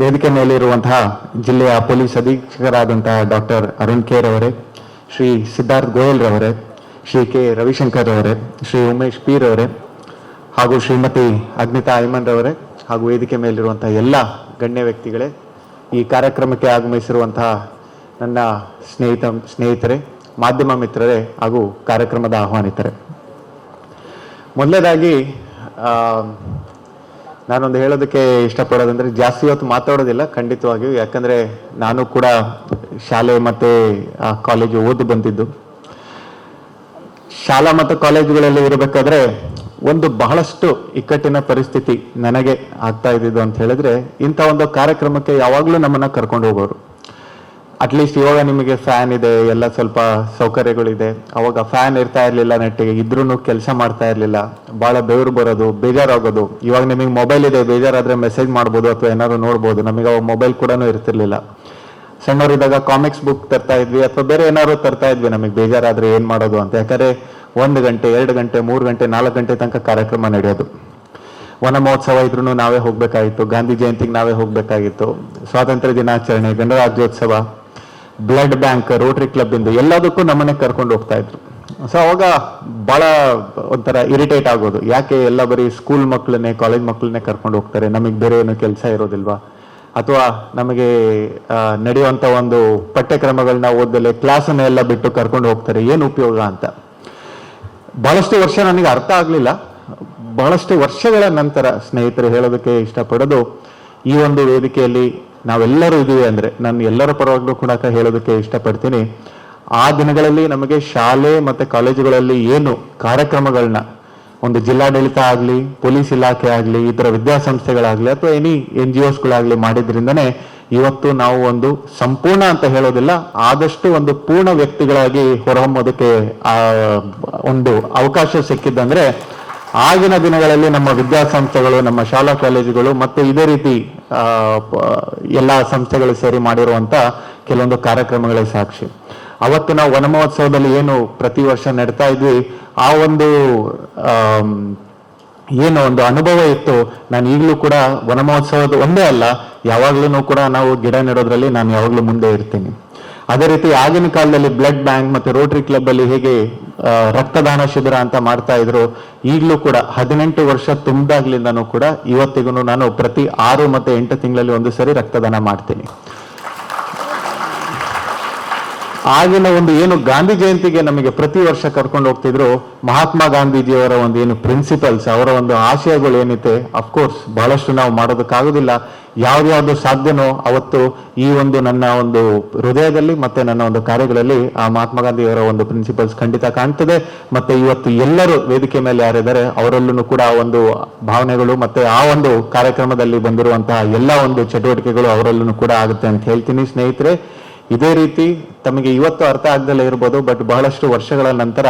ವೇದಿಕೆ ಮೇಲಿರುವಂತಹ ಜಿಲ್ಲೆಯ ಪೊಲೀಸ್ ಅಧೀಕ್ಷಕರಾದಂತಹ ಡಾಕ್ಟರ್ ಅರುಣ್ ಖೇರ್ ಅವರೇ, ಶ್ರೀ ಸಿದ್ಧಾರ್ಥ್ ಗೋಯಲ್ ರವರೇ, ಶ್ರೀ ಕೆ ರವಿಶಂಕರ್ ಅವರೇ ಶ್ರೀ ಉಮೇಶ್ ಪೀರ್ ಅವರೇ ಹಾಗೂ ಶ್ರೀಮತಿ ಅಗ್ನಿತಾ ಐಮನ್ ರವರೇ, ಹಾಗೂ ವೇದಿಕೆ ಮೇಲಿರುವಂತಹ ಎಲ್ಲ ಗಣ್ಯ ವ್ಯಕ್ತಿಗಳೇ, ಈ ಕಾರ್ಯಕ್ರಮಕ್ಕೆ ಆಗಮಿಸಿರುವಂತಹ ನನ್ನ ಸ್ನೇಹಿತ, ಸ್ನೇಹಿತರೆ, ಮಾಧ್ಯಮ ಮಿತ್ರರೇ ಹಾಗೂ ಕಾರ್ಯಕ್ರಮದ ಆಹ್ವಾನಿತರೆ. ಮೊದಲನೇದಾಗಿ ನಾನೊಂದು ಹೇಳೋದಕ್ಕೆ ಇಷ್ಟಪಡೋದಂದ್ರೆ ಜಾಸ್ತಿ ಹೊತ್ತು ಮಾತಾಡೋದಿಲ್ಲ, ಖಂಡಿತವಾಗಿಯೂ. ಯಾಕಂದ್ರೆ ನಾನು ಕೂಡ ಶಾಲೆ ಮತ್ತೆ ಕಾಲೇಜು ಓದಿ ಬಂದಿದ್ದು. ಶಾಲಾ ಮತ್ತು ಕಾಲೇಜುಗಳಲ್ಲಿ ಇರಬೇಕಾದ್ರೆ ಒಂದು ಬಹಳಷ್ಟು ಇಕ್ಕಟ್ಟಿನ ಪರಿಸ್ಥಿತಿ ನನಗೆ ಆಗ್ತಾ ಇದ್ದಿದ್ದು ಅಂತ ಹೇಳಿದ್ರೆ ಇಂಥ ಒಂದು ಕಾರ್ಯಕ್ರಮಕ್ಕೆ ಯಾವಾಗಲೂ ನಮ್ಮನ್ನ ಕರ್ಕೊಂಡು ಹೋಗೋರು. ಅಟ್ಲೀಸ್ಟ್ ಇವಾಗ ನಿಮಗೆ ಫ್ಯಾನ್ ಇದೆ, ಎಲ್ಲ ಸ್ವಲ್ಪ ಸೌಕರ್ಯಗಳಿದೆ. ಅವಾಗ ಫ್ಯಾನ್ ಇರ್ತಾ ಇರಲಿಲ್ಲ ನೆಟ್ಟಿಗೆ ಇದ್ರೂ ಕೆಲಸ ಮಾಡ್ತಾ ಇರಲಿಲ್ಲ. ಭಾಳ ಬೆವರು ಬರೋದು, ಬೇಜಾರಾಗೋದು. ಇವಾಗ ನಿಮಗೆ ಮೊಬೈಲ್ ಇದೆ, ಬೇಜಾರಾದರೆ ಮೆಸೇಜ್ ಮಾಡ್ಬೋದು ಅಥವಾ ಏನಾದ್ರು ನೋಡ್ಬೋದು. ನಮಗೆ ಅವಾಗ ಮೊಬೈಲ್ ಕೂಡ ಇರ್ತಿರ್ಲಿಲ್ಲ. ಸಣ್ಣವರಿದ್ದಾಗ ಕಾಮಿಕ್ಸ್ ಬುಕ್ ತರ್ತಾ ಇದ್ವಿ ಅಥವಾ ಬೇರೆ ಏನಾದ್ರು ತರ್ತಾ ಇದ್ವಿ. ನಮಗೆ ಬೇಜಾರಾದ್ರೆ ಏನು ಮಾಡೋದು ಅಂತ. ಯಾಕಂದರೆ ಒಂದು ಗಂಟೆ, ಎರಡು ಗಂಟೆ, ಮೂರು ಗಂಟೆ, ನಾಲ್ಕು ಗಂಟೆ ತನಕ ಕಾರ್ಯಕ್ರಮ ನಡೆಯೋದು. ವನ ಮಹೋತ್ಸವ ಇದ್ರೂ ನಾವೇ ಹೋಗಬೇಕಾಗಿತ್ತು. ಗಾಂಧಿ ಜಯಂತಿಗೆ ನಾವೇ ಹೋಗಬೇಕಾಗಿತ್ತು. ಸ್ವಾತಂತ್ರ್ಯ ದಿನಾಚರಣೆ, ಗಣರಾಜ್ಯೋತ್ಸವ. ಬ್ಲಡ್ ಬ್ಯಾಂಕ್, ರೋಟರಿ ಕ್ಲಬ್ ಇಂದ ಎಲ್ಲದಕ್ಕೂ ನಮ್ಮನೆ ಕರ್ಕೊಂಡು ಹೋಗ್ತಾ ಇದ್ರು. ಸೊ ಅವಾಗ ಬಹಳ ಒಂಥರ ಇರಿಟೇಟ್ ಆಗೋದು. ಯಾಕೆ ಎಲ್ಲ ಬರೀ ಸ್ಕೂಲ್ ಮಕ್ಕಳನ್ನೇ ಕಾಲೇಜ್ ಮಕ್ಕಳನ್ನೇ ಕರ್ಕೊಂಡು ಹೋಗ್ತಾರೆ? ನಮಗೆ ಬೇರೆ ಏನು ಕೆಲಸ ಇರೋದಿಲ್ವಾ? ಅಥವಾ ನಮಗೆ ನಡೆಯುವಂಥ ಒಂದು ಪಠ್ಯಕ್ರಮಗಳನ್ನ ಓದಲೆ ಕ್ಲಾಸನ್ನ ಎಲ್ಲ ಬಿಟ್ಟು ಕರ್ಕೊಂಡು ಹೋಗ್ತಾರೆ? ಏನು ಉಪಯೋಗ ಅಂತ? ಬಹಳಷ್ಟು ವರ್ಷ ನನಗೆ ಅರ್ಥ ಆಗಲಿಲ್ಲ. ಬಹಳಷ್ಟು ವರ್ಷಗಳ ನಂತರ ಸ್ನೇಹಿತರು ಹೇಳೋದಕ್ಕೆ ಇಷ್ಟಪಡೋದು, ಈ ಒಂದು ವೇದಿಕೆಯಲ್ಲಿ ನಾವೆಲ್ಲರೂ ಇದೀವಿ ಅಂದ್ರೆ ನಾನು ಎಲ್ಲರ ಪರವಾಗಿ ಕೂಡ ಹೇಳೋದಕ್ಕೆ ಇಷ್ಟಪಡ್ತೀನಿ. ಆ ದಿನಗಳಲ್ಲಿ ನಮಗೆ ಶಾಲೆ ಮತ್ತೆ ಕಾಲೇಜುಗಳಲ್ಲಿ ಏನು ಕಾರ್ಯಕ್ರಮಗಳನ್ನ, ಒಂದು ಜಿಲ್ಲಾಡಳಿತ ಆಗಲಿ, ಪೊಲೀಸ್ ಇಲಾಖೆ ಆಗಲಿ, ಇತರ ವಿದ್ಯಾಸಂಸ್ಥೆಗಳಾಗಲಿ ಅಥವಾ ಎನಿ ಎನ್ ಜಿ ಒಸ್ಗಳಾಗಲಿ ಮಾಡಿದ್ರಿಂದನೇ ಇವತ್ತು ನಾವು ಒಂದು ಸಂಪೂರ್ಣ ಅಂತ ಹೇಳೋದಿಲ್ಲ, ಆದಷ್ಟು ಒಂದು ಪೂರ್ಣ ವ್ಯಕ್ತಿಗಳಾಗಿ ಹೊರಹೊಮ್ಮೋದಕ್ಕೆ ಒಂದು ಅವಕಾಶ ಸಿಕ್ಕಿದ್ದಂದ್ರೆ, ಆಗಿನ ದಿನಗಳಲ್ಲಿ ನಮ್ಮ ವಿದ್ಯಾಸಂಸ್ಥೆಗಳು, ನಮ್ಮ ಶಾಲಾ ಕಾಲೇಜುಗಳು ಮತ್ತು ಇದೇ ರೀತಿ ಎಲ್ಲ ಸಂಸ್ಥೆಗಳು ಸೇರಿ ಮಾಡಿರುವಂತ ಕೆಲವೊಂದು ಕಾರ್ಯಕ್ರಮಗಳೇ ಸಾಕ್ಷಿ. ಅವತ್ತು ನಾವು ವನ ಮಹೋತ್ಸವದಲ್ಲಿ ಏನು ಪ್ರತಿ ವರ್ಷ ನಡ್ತಾ ಇದ್ವಿ, ಆ ಒಂದು ಏನು ಒಂದು ಅನುಭವ ಇತ್ತು, ನಾನು ಈಗಲೂ ಕೂಡ ವನ ಮಹೋತ್ಸವದ ಒಂದೇ ಅಲ್ಲ ಯಾವಾಗ್ಲೂ ಕೂಡ ನಾವು ಗಿಡ ನೆಡೋದ್ರಲ್ಲಿ ನಾನು ಯಾವಾಗ್ಲೂ ಮುಂದೆ ಇರ್ತೀನಿ. ಅದೇ ರೀತಿ ಆಗಿನ ಕಾಲದಲ್ಲಿ ಬ್ಲಡ್ ಬ್ಯಾಂಕ್ ಮತ್ತೆ ರೋಟರಿ ಕ್ಲಬ್ ಅಲ್ಲಿ ಹೇಗೆ ರಕ್ತದಾನ ಶಿಬಿರ ಅಂತ ಮಾಡ್ತಾ ಇದ್ರು, ಈಗಲೂ ಕೂಡ ಹದಿನೆಂಟು ವರ್ಷ ತುಂಬಿದಾಗ್ಲಿಂದನೂ ಕೂಡ ಇವತ್ತಿಗೂ ನಾನು ಪ್ರತಿ ಆರು ಮತ್ತೆ ಎಂಟು ತಿಂಗಳಲ್ಲಿ ಒಂದು ಸರಿ ರಕ್ತದಾನ ಮಾಡ್ತೀನಿ. ಆಗಿನ ಒಂದು ಏನು ಗಾಂಧಿ ಜಯಂತಿಗೆ ನಮಗೆ ಪ್ರತಿ ವರ್ಷ ಕರ್ಕೊಂಡು ಹೋಗ್ತಿದ್ರು ಮಹಾತ್ಮ ಗಾಂಧೀಜಿಯವರ ಒಂದು ಏನು ಪ್ರಿನ್ಸಿಪಲ್ಸ್ ಅವರ ಒಂದು ಆಶಯಗಳು ಏನಿದೆ ಅಫ್ಕೋರ್ಸ್ ಬಹಳಷ್ಟು ನಾವು ಮಾಡೋದಕ್ಕಾಗೋದಿಲ್ಲ. ಯಾವ್ದ್ಯಾವ್ದು ಸಾಧ್ಯನೋ ಅವತ್ತು ಈ ಒಂದು ನನ್ನ ಒಂದು ಹೃದಯದಲ್ಲಿ ಮತ್ತೆ ನನ್ನ ಒಂದು ಕಾರ್ಯಗಳಲ್ಲಿ ಆ ಮಹಾತ್ಮ ಗಾಂಧಿಯವರ ಒಂದು ಪ್ರಿನ್ಸಿಪಲ್ಸ್ ಖಂಡಿತ ಕಾಣ್ತದೆ. ಮತ್ತೆ ಇವತ್ತು ಎಲ್ಲರೂ ವೇದಿಕೆ ಮೇಲೆ ಯಾರಿದ್ದಾರೆ ಅವರಲ್ಲೂ ಕೂಡ ಒಂದು ಭಾವನೆಗಳು ಮತ್ತೆ ಆ ಒಂದು ಕಾರ್ಯಕ್ರಮದಲ್ಲಿ ಬಂದಿರುವಂತಹ ಎಲ್ಲ ಒಂದು ಚಟುವಟಿಕೆಗಳು ಅವರಲ್ಲೂ ಕೂಡ ಆಗುತ್ತೆ ಅಂತ ಹೇಳ್ತೀನಿ ಸ್ನೇಹಿತರೆ. ಇದೇ ರೀತಿ ತಮಗೆ ಇವತ್ತು ಅರ್ಥ ಆಗದಲ್ಲೇ ಇರ್ಬೋದು ಬಟ್ ಬಹಳಷ್ಟು ವರ್ಷಗಳ ನಂತರ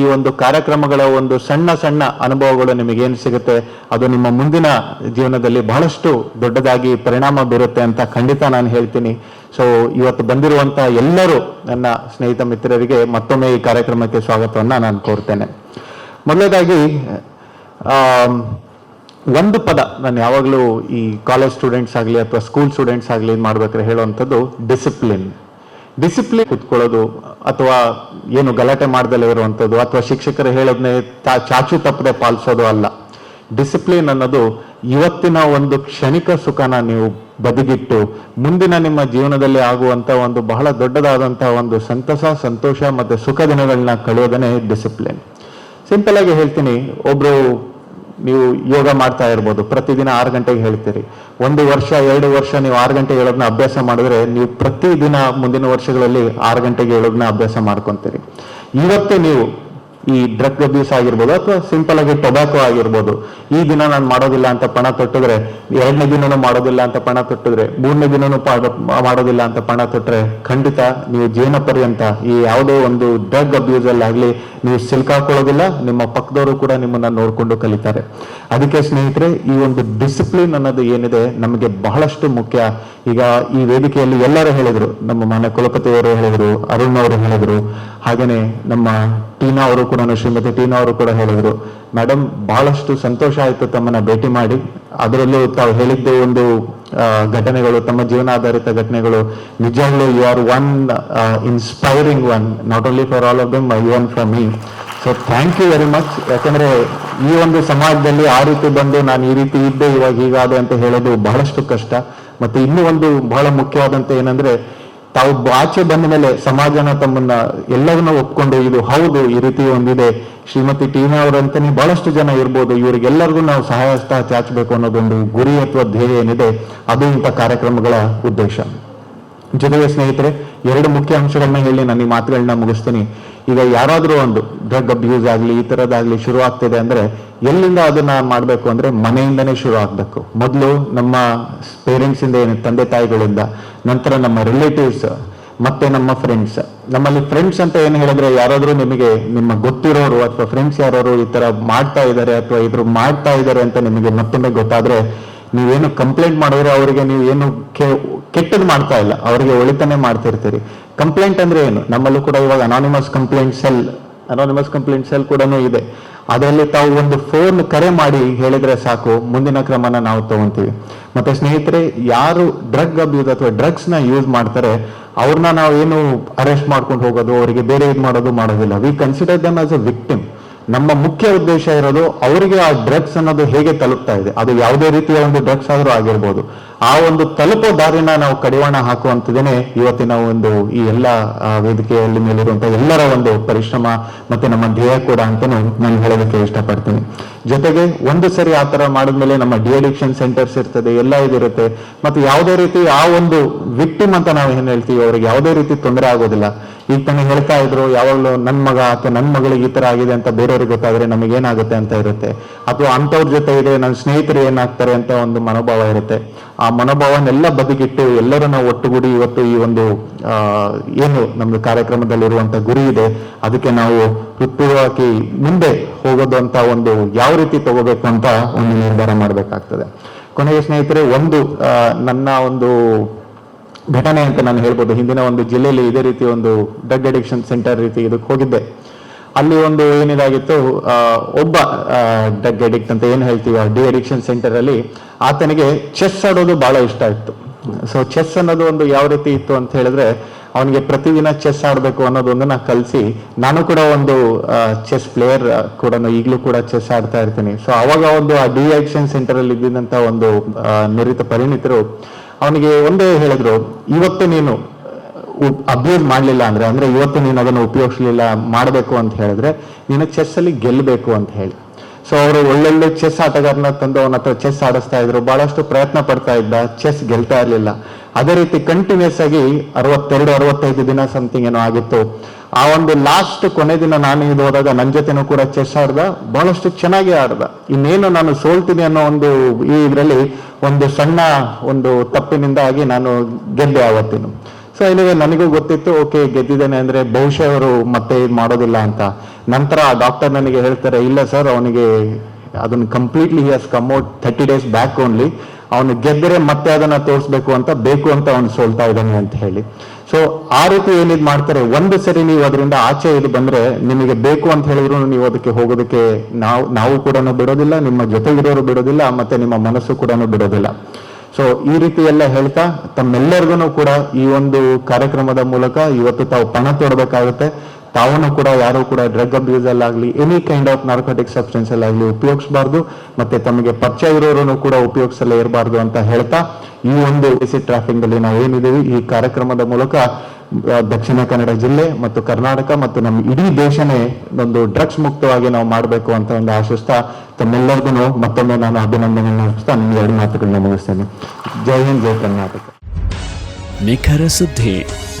ಈ ಒಂದು ಕಾರ್ಯಕ್ರಮಗಳ ಒಂದು ಸಣ್ಣ ಸಣ್ಣ ಅನುಭವಗಳು ನಿಮಗೆ ಏನು ಸಿಗುತ್ತೆ? ಅದು ನಿಮ್ಮ ಮುಂದಿನ ಜೀವನದಲ್ಲಿ ಬಹಳಷ್ಟು ದೊಡ್ಡದಾಗಿ ಪರಿಣಾಮ ಬೀರುತ್ತೆ ಅಂತ ಖಂಡಿತ ನಾನು ಹೇಳ್ತೀನಿ. ಸೊ ಇವತ್ತು ಬಂದಿರುವಂತಹ ಎಲ್ಲರೂ ನನ್ನ ಸ್ನೇಹಿತ ಮಿತ್ರರಿಗೆ ಮತ್ತೊಮ್ಮೆ ಈ ಕಾರ್ಯಕ್ರಮಕ್ಕೆ ಸ್ವಾಗತವನ್ನ ನಾನು ಕೋರ್ತೇನೆ. ಮೊದಲನೇದಾಗಿ ಒಂದು ಪದ ನಾನು ಯಾವಾಗಲೂ ಈ ಕಾಲೇಜ್ ಸ್ಟೂಡೆಂಟ್ಸ್ ಆಗಲಿ ಅಥವಾ ಸ್ಕೂಲ್ ಸ್ಟೂಡೆಂಟ್ಸ್ ಆಗಲಿ ಮಾಡ್ಬೇಕಾದ್ರೆ ಹೇಳುವಂಥದ್ದು ಡಿಸಿಪ್ಲಿನ್ ಡಿಸಿಪ್ಲಿನ್ ಕುತ್ಕೊಳ್ಳೋದು ಅಥವಾ ಏನು ಗಲಾಟೆ ಮಾಡ್ದಲೇ ಇರುವಂಥದ್ದು ಅಥವಾ ಶಿಕ್ಷಕರು ಹೇಳೋದನ್ನೇ ಚಾಚು ತಪ್ಪದೆ ಪಾಲಿಸೋದು ಅಲ್ಲ. ಡಿಸಿಪ್ಲಿನ್ ಅನ್ನೋದು ಇವತ್ತಿನ ಒಂದು ಕ್ಷಣಿಕ ಸುಖನ ನೀವು ಬದಿಗಿಟ್ಟು ಮುಂದಿನ ನಿಮ್ಮ ಜೀವನದಲ್ಲಿ ಆಗುವಂಥ ಒಂದು ಬಹಳ ದೊಡ್ಡದಾದಂಥ ಒಂದು ಸಂತಸ, ಸಂತೋಷ ಮತ್ತು ಸುಖ ದಿನಗಳನ್ನ ಕಳೆಯೋದನ್ನೇ ಡಿಸಿಪ್ಲಿನ್ ಸಿಂಪಲ್ ಆಗಿ ಹೇಳ್ತೀನಿ, ಒಬ್ರು ನೀವು ಯೋಗ ಮಾಡ್ತಾ ಇರ್ಬೋದು. ಪ್ರತಿದಿನ ಆರು ಗಂಟೆಗೆ ಹೇಳ್ತೀರಿ. ಒಂದು ವರ್ಷ, ಎರಡು ವರ್ಷ ನೀವು ಆರು ಗಂಟೆಗೆ ಹೇಳೋದನ್ನ ಅಭ್ಯಾಸ ಮಾಡಿದ್ರೆ ನೀವು ಪ್ರತಿದಿನ ಮುಂದಿನ ವರ್ಷಗಳಲ್ಲಿ ಆರು ಗಂಟೆಗೆ ಹೇಳೋದನ್ನ ಅಭ್ಯಾಸ ಮಾಡ್ಕೊಂತೀರಿ. ಇವತ್ತೇ ನೀವು ಈ ಡ್ರಗ್ ಅಬ್ಯೂಸ್ ಆಗಿರ್ಬೋದು ಅಥವಾ ಸಿಂಪಲ್ ಆಗಿ ಟೊಬ್ಯಾಕೋ ಆಗಿರ್ಬೋದು, ಈ ದಿನ ನಾನು ಮಾಡೋದಿಲ್ಲ ಅಂತ ಪಣ ತೊಟ್ಟಿದ್ರೆ, ಎರಡನೇ ದಿನನೂ ಮಾಡೋದಿಲ್ಲ ಅಂತ ಪಣ ತೊಟ್ಟಿದ್ರೆ, ಮೂರನೇ ದಿನನೂ ಮಾಡೋದಿಲ್ಲ ಅಂತ ಪಣ ತೊಟ್ಟರೆ, ಖಂಡಿತ ನೀವು ಜೀವನ ಪರ್ಯಂತ ಈ ಯಾವುದೋ ಒಂದು ಡ್ರಗ್ ಅಬ್ಯೂಸ್ ಅಲ್ಲಿ ಆಗ್ಲಿ, ನೀವು ಸಿಲ್ಕಾಕೊಳ್ಳೋದಿಲ್ಲ ನಿಮ್ಮ ಪಕ್ಕದವರು ಕೂಡ ನಿಮ್ಮನ್ನ ನೋಡಿಕೊಂಡು ಕಲಿತಾರೆ. ಅದಕ್ಕೆ ಸ್ನೇಹಿತರೆ, ಈ ಒಂದು ಡಿಸಿಪ್ಲಿನ್ ಅನ್ನೋದು ಏನಿದೆ, ನಮಗೆ ಬಹಳಷ್ಟು ಮುಖ್ಯ. ಈಗ ಈ ವೇದಿಕೆಯಲ್ಲಿ ಎಲ್ಲರೂ ಹೇಳಿದರು, ನಮ್ಮ ಮನೆ ಕುಲಪತಿಯವರು ಹೇಳಿದರು, ಅರುಣ್ ಅವರು ಹೇಳಿದರು, ಹಾಗೇನೆ ನಮ್ಮ ಟೀನಾ ಅವರು ಕೂಡ ಶ್ರೀಮತಿ ಟೀನಾ ಅವರು ಕೂಡ ಹೇಳಿದರು. ಮೇಡಮ್ ಬಹಳಷ್ಟು ಸಂತೋಷ ಆಯ್ತು ತಮ್ಮನ್ನ ಭೇಟಿ ಮಾಡಿ. ಅದರಲ್ಲೂ ತಾವು ಹೇಳಿದ್ದೇ ಒಂದು ಘಟನೆಗಳು, ತಮ್ಮ ಜೀವನಾಧಾರಿತ ಘಟನೆಗಳು. ನಿಜವಾಗ್ಲೂ you are one inspiring one not only for all of them one for me so thank you very much ಯಾಕಂದ್ರೆ ಈ ಒಂದು ಸಮಾಜದಲ್ಲಿ ಆ ರೀತಿ ಬಂದು ನಾನು ಈ ರೀತಿ ಇದ್ದೆ, ಇವಾಗ ಹೀಗಾದೆ ಅಂತ ಹೇಳೋದು ಬಹಳಷ್ಟು ಕಷ್ಟ. ಮತ್ತೆ ಇನ್ನೂ ಒಂದು ಬಹಳ ಮುಖ್ಯವಾದಂತ ಏನಂದ್ರೆ, ತಾವು ಆಚೆ ಬಂದ ಮೇಲೆ ಸಮಾಜನ ತಮ್ಮನ್ನ ಎಲ್ಲವನ್ನ ಒಪ್ಕೊಂಡು ಇದು ಹೌದು, ಈ ರೀತಿ ಒಂದಿದೆ. ಶ್ರೀಮತಿ ಟೀನಾ ಅವರಂತಾನೆ ಬಹಳಷ್ಟು ಜನ ಇರ್ಬೋದು, ಇವರಿಗೆಲ್ಲರಿಗೂ ನಾವು ಸಹಾಯ ಹಸ್ತ ಚಾಚಬೇಕು ಅನ್ನೋದೊಂದು ಗುರಿ ಅಥವಾ ಧ್ಯೇಯ ಏನಿದೆ, ಅದು ಇಂಥ ಕಾರ್ಯಕ್ರಮಗಳ ಉದ್ದೇಶ. ಜೊತೆಗೆ ಸ್ನೇಹಿತರೆ, ಎರಡು ಮುಖ್ಯ ಅಂಶಗಳನ್ನ ಹೇಳಿ ನಾನು ಈ ಮಾತುಗಳನ್ನ ಮುಗಿಸ್ತೀನಿ. ಈಗ ಯಾರಾದರೂ ಒಂದು ಡ್ರಗ್ ಅಬ್ಯೂಸ್ ಆಗಲಿ, ಈ ಥರದ್ದಾಗಲಿ ಶುರು ಆಗ್ತಿದೆ ಅಂದ್ರೆ ಎಲ್ಲಿಂದ ಅದನ್ನ ಮಾಡಬೇಕು ಅಂದ್ರೆ ಮನೆಯಿಂದನೇ ಶುರು ಆಗಬೇಕು. ಮೊದಲು ನಮ್ಮ ಪೇರೆಂಟ್ಸ್ ಇಂದ ಏನು ತಂದೆ ತಾಯಿಗಳಿಂದ, ನಂತರ ನಮ್ಮ ರಿಲೇಟಿವ್ಸ್ ಮತ್ತೆ ನಮ್ಮ ಫ್ರೆಂಡ್ಸ್ ನಮ್ಮಲ್ಲಿ ಫ್ರೆಂಡ್ಸ್ ಅಂತ ಏನು ಹೇಳಿದ್ರೆ ಯಾರಾದರೂ ನಿಮಗೆ ನಿಮ್ಮ ಗೊತ್ತಿರೋರು ಅಥವಾ ಫ್ರೆಂಡ್ಸ್ ಯಾರು ಈ ತರ ಮಾಡ್ತಾ ಇದ್ದಾರೆ ಅಥವಾ ಇದ್ರು ಮಾಡ್ತಾ ಇದ್ದಾರೆ ಅಂತ ನಿಮಗೆ ಮತ್ತೊಮ್ಮೆ ಗೊತ್ತಾದ್ರೆ ನೀವೇನು ಕಂಪ್ಲೇಂಟ್ ಮಾಡಿದ್ರೆ ಅವರಿಗೆ ನೀವು ಏನು ಕೆಟ್ಟದ್ದು ಮಾಡ್ತಾ ಇಲ್ಲ. ಅವರಿಗೆ ಒಳಿತನೆ ಮಾಡ್ತಿರ್ತೀರಿ. ಕಂಪ್ಲೇಂಟ್ ಅಂದ್ರೆ ಏನು? ನಮ್ಮಲ್ಲೂ ಕೂಡ ಇವಾಗ anonymous complaint cell anonymous complaint cell ಕೂಡ ಇದೆ. ಅದರಲ್ಲಿ ತಾವು ಒಂದು ಫೋನ್ ಕರೆ ಮಾಡಿ ಹೇಳಿದ್ರೆ ಸಾಕು, ಮುಂದಿನ ಕ್ರಮನ ನಾವು ತಗೊಂತೀವಿ. ಮತ್ತೆ ಸ್ನೇಹಿತರೆ, ಯಾರು ಡ್ರಗ್ ಅಬ್ಯೂಸ್ ಅಥವಾ ಡ್ರಗ್ಸ್ನ ಯೂಸ್ ಮಾಡ್ತಾರೆ, ಅವ್ರನ್ನ ನಾವು ಏನು ಅರೆಸ್ಟ್ ಮಾಡ್ಕೊಂಡು ಹೋಗೋದು, ಅವರಿಗೆ ಬೇರೆ ಇದು ಮಾಡೋದು ಮಾಡೋದಿಲ್ಲ. We consider them as a victim ನಮ್ಮ ಮುಖ್ಯ ಉದ್ದೇಶ ಇರೋದು ಅವರಿಗೆ ಆ ಡ್ರಗ್ಸ್ ಅನ್ನೋದು ಹೇಗೆ ತಲುಪ್ತಾ ಇದೆ. ಅದು ಯಾವುದೇ ರೀತಿಯ ಒಂದು ಡ್ರಗ್ಸ್ ಆದರೂ ಆಗಿರ್ಬೋದು. ಆ ಒಂದು ತಲುಪೋ ದಾರಿನ ನಾವು ಕಡಿವಾಣ ಹಾಕುವಂತದೇನೆ ಇವತ್ತಿನ ಒಂದು ಈ ಎಲ್ಲ ವೇದಿಕೆಯಲ್ಲಿ ಮೇಲಿರುವಂತಹ ಎಲ್ಲರ ಒಂದು ಪರಿಶ್ರಮ ಮತ್ತೆ ನಮ್ಮ ಧ್ಯೇಯ ಕೂಡ ಅಂತಾನು ನಾನು ಹೇಳೋದಕ್ಕೆ ಇಷ್ಟಪಡ್ತೀನಿ. ಜೊತೆಗೆ ಒಂದು ಸರಿ ಆ ತರ ಮಾಡಿದ್ಮೇಲೆ ನಮ್ಮ ಡಿ ಅಡಿಕ್ಷನ್ ಸೆಂಟರ್ಸ್ ಇರ್ತದೆ, ಎಲ್ಲ ಇದಿರುತ್ತೆ. ಮತ್ತೆ ಯಾವುದೇ ರೀತಿ ಆ ಒಂದು ವಿಕ್ಟಿಮ್ ಅಂತ ನಾವು ಏನ್ ಹೇಳ್ತೀವಿ, ಅವ್ರಿಗೆ ಯಾವುದೇ ರೀತಿ ತೊಂದರೆ ಆಗೋದಿಲ್ಲ. ಈಗ ತಾನೇ ಹೇಳ್ತಾ ಇದ್ರು, ಯಾವಾಗಲೂ ನನ್ ಮಗ ಅಥವಾ ನನ್ ಮಗಳಿಗೆ ಈ ತರ ಆಗಿದೆ ಅಂತ ಬೇರೆಯವ್ರಿಗೆ ಗೊತ್ತಾದ್ರೆ ನಮಗೆ ಏನಾಗುತ್ತೆ ಅಂತ ಇರುತ್ತೆ. ಅಥವಾ ಅಂಥವ್ರ ಜೊತೆ ಇದೆ ನನ್ನ ಸ್ನೇಹಿತರು ಏನಾಗ್ತಾರೆ ಅಂತ ಒಂದು ಮನೋಭಾವ ಇರುತ್ತೆ. ಆ ಮನೋಭಾವನೆಲ್ಲ ಬದಿಗಿಟ್ಟು ಎಲ್ಲರನ್ನ ಒಟ್ಟುಗೂಡಿ ಇವತ್ತು ಈ ಒಂದು ಏನು ನಮ್ದು ಕಾರ್ಯಕ್ರಮದಲ್ಲಿರುವಂತ ಗುರಿ ಇದೆ, ಅದಕ್ಕೆ ನಾವು ಹೃತ್ಪೂರ್ವಕಿ ಮುಂದೆ ಹೋಗೋದು ಅಂತ ಒಂದು ಯಾವ ರೀತಿ ತಗೋಬೇಕು ಅಂತ ಒಂದು ನಿರ್ಧಾರ ಮಾಡಬೇಕಾಗ್ತದೆ. ಕೊನೆಗೆ ಸ್ನೇಹಿತರೆ, ಒಂದು ನನ್ನ ಒಂದು ಘಟನೆ ಅಂತ ನಾನು ಹೇಳ್ಬೋದು. ಹಿಂದಿನ ಒಂದು ಜಿಲ್ಲೆಯಲ್ಲಿ ಇದೇ ರೀತಿ ಒಂದು ಡ್ರಗ್ ಅಡಿಕ್ಷನ್ ಸೆಂಟರ್ ರೀತಿ ಇದಕ್ಕೆ ಹೋಗಿದ್ದೆ. ಅಲ್ಲಿ ಒಂದು ಏನಿದಾಗಿತ್ತು ಒಬ್ಬ ಡ್ರಗ್ ಅಡಿಕ್ಟ್ ಅಂತ ಏನು ಹೇಳ್ತೀವಿ ಡಿ ಅಡಿಕ್ಷನ್ ಸೆಂಟರ್ ಅಲ್ಲಿ ಆತನಿಗೆ ಚೆಸ್ ಆಡೋದು ಬಹಳ ಇಷ್ಟ ಇತ್ತು. ಸೊ ಚೆಸ್ ಅನ್ನೋದು ಒಂದು ಯಾವ ರೀತಿ ಇತ್ತು ಅಂತ ಹೇಳಿದ್ರೆ, ಅವನಿಗೆ ಪ್ರತಿದಿನ ಚೆಸ್ ಆಡಬೇಕು ಅನ್ನೋದೊಂದನ್ನ ಕಲಿಸಿ, ನಾನು ಕೂಡ ಒಂದು ಚೆಸ್ ಪ್ಲೇಯರ್ ಕೂಡ, ಈಗಲೂ ಕೂಡ ಚೆಸ್ ಆಡ್ತಾ ಇರ್ತೀನಿ. ಸೊ ಅವಾಗ ಒಂದು ಆ ಡಿ ಅಡಿಕ್ಷನ್ ಸೆಂಟರ್ ಅಲ್ಲಿ ಇದ್ದಂತ ಒಂದು ನುರಿತ ಪರಿಣಿತರು ಅವನಿಗೆ ಒಂದೇ ಹೇಳಿದ್ರು, ಇವತ್ತು ನೀನು ಅಬ್ಯೂಸ್ ಮಾಡಲಿಲ್ಲ ಅಂದ್ರೆ ಅಂದ್ರೆ ಇವತ್ತು ನೀನು ಅದನ್ನು ಉಪಯೋಗಿಸ್ಲಿಲ್ಲ, ಮಾಡಬೇಕು ಅಂತ ಹೇಳಿದ್ರೆ ನೀನು ಚೆಸ್ ಅಲ್ಲಿ ಗೆಲ್ಲಬೇಕು ಅಂತ ಹೇಳಿ. ಸೊ ಅವರು ಒಳ್ಳೊಳ್ಳೆ ಚೆಸ್ ಆಟಗಾರನ ತಂದು ಅವನ ಹತ್ರ ಚೆಸ್ ಆಡಿಸ್ತಾ ಇದ್ರು, ಬಹಳಷ್ಟು ಪ್ರಯತ್ನ ಪಡ್ತಾ ಇದ್ದ ಚೆಸ್ ಗೆಲ್ತಾ ಇರಲಿಲ್ಲ. ಅದೇ ರೀತಿ ಕಂಟಿನ್ಯೂಸ್ ಆಗಿ ಅರವತ್ತೆರಡು, ಅರವತ್ತೈದು ದಿನ ಸಮಥಿಂಗ್ ಏನೋ ಆಗಿತ್ತು. ಆ ಒಂದು ಲಾಸ್ಟ್ ಕೊನೆ ದಿನ ನಾನು ಇದು ಹೋದಾಗ ನನ್ನ ಜೊತೆನೂ ಕೂಡ ಚೆಸ್ ಆಡ್ದ, ಬಹಳಷ್ಟು ಚೆನ್ನಾಗಿ ಆಡ್ದ. ಇನ್ನೇನು ನಾನು ಸೋಲ್ತೀನಿ ಅನ್ನೋ ಒಂದು ಈ ಇದರಲ್ಲಿ ಒಂದು ಸಣ್ಣ ಒಂದು ತಪ್ಪಿನಿಂದಾಗಿ ನಾನು ಗೆದ್ದೆ ಆವತ್ತಿನ. ಸೊ ಇಲ್ಲಿಗೆ ನನಗೂ ಗೊತ್ತಿತ್ತು ಓಕೆ ಗೆದ್ದಿದ್ದೇನೆ ಅಂದ್ರೆ ಬಹುಶಃ ಅವರು ಮತ್ತೆ ಇದು ಮಾಡೋದಿಲ್ಲ ಅಂತ. ನಂತರ ಡಾಕ್ಟರ್ ನನಗೆ ಹೇಳ್ತಾರೆ, ಇಲ್ಲ ಸರ್ ಅವನಿಗೆ ಅದನ್ನು completely he has come out thirty days back only ಅವನು ಗೆದ್ದರೆ ಮತ್ತೆ ಅದನ್ನ ತೋರಿಸ್ಬೇಕು ಅಂತ ಬೇಕು ಅಂತ ಅವನು ಸೋಲ್ತಾ ಇದ್ದಾನೆ ಅಂತ ಹೇಳಿ. ಸೊ ಆ ರೀತಿ ಏನಿದ್ ಮಾಡ್ತಾರೆ? ಒಂದು ಸರಿ ನೀವು ಅದರಿಂದ ಆಚೆ ಇಲ್ಲಿ ಬಂದ್ರೆ ನಿಮಗೆ ಬೇಕು ಅಂತ ಹೇಳಿದ್ರು ನೀವು ಅದಕ್ಕೆ ಹೋಗೋದಕ್ಕೆ ನಾವು ನಾವು ಕೂಡ ಬಿಡೋದಿಲ್ಲ, ನಿಮ್ಮ ಜೊತೆಗಿರೋರು ಬಿಡೋದಿಲ್ಲ, ಮತ್ತೆ ನಿಮ್ಮ ಮನಸ್ಸು ಕೂಡ ಬಿಡೋದಿಲ್ಲ. ಸೊ ಈ ರೀತಿ ಎಲ್ಲ ಹೇಳ್ತಾ ತಮ್ಮೆಲ್ಲರಿಗೂ ಕೂಡ ಈ ಒಂದು ಕಾರ್ಯಕ್ರಮದ ಮೂಲಕ ಇವತ್ತು ತಾವು ಪಣ ತೊಡಬೇಕಾಗುತ್ತೆ. ತಾವನ್ನು ಕೂಡ, ಯಾರು ಕೂಡ drug abuse ಅಲ್ಲಾಗ್ಲಿ any kind of narcotic substance ಅಲ್ಲಾಗ್ಲಿ ಉಪಯೋಗಿಸಬಾರ್ದು, ಮತ್ತೆ ತಮಗೆ ಪರಿಚಯ ಇರೋರನ್ನು ಕೂಡ ಉಪಯೋಗಿಸಲೇ ಇರಬಾರ್ದು ಅಂತ ಹೇಳ್ತಾ, ಈ ಒಂದು ಎಸಿ ಟ್ರಾಫಿಕ್ ಅಲ್ಲಿ ನಾವು ಏನಿದ್ದೀವಿ, ಈ ಕಾರ್ಯಕ್ರಮದ ಮೂಲಕ ದಕ್ಷಿಣ ಕನ್ನಡ ಜಿಲ್ಲೆ ಮತ್ತು ಕರ್ನಾಟಕ ಮತ್ತು ನಮ್ಮ ಇಡೀ ದೇಶನೇ ಒಂದು ಡ್ರಗ್ಸ್ ಮುಕ್ತವಾಗಿ ನಾವು ಮಾಡಬೇಕು ಅಂತ ಒಂದು ಆಶಿಸ್ತಾ ತಮ್ಮೆಲ್ಲರಿಗೂ ಮತ್ತೊಮ್ಮೆ ನಾನು ಅಭಿನಂದನೆ ನಡೆಸ್ತಾ ನಿಮ್ಗೆ ಎರಡು ಮಾತುಗಳನ್ನ ಮುಗಿಸ್ತೇನೆ. ಜೈ ಹಿಂದ್, ಜೈ ಕರ್ನಾಟಕ. ನಿಖರ ಸುದ್ದಿ.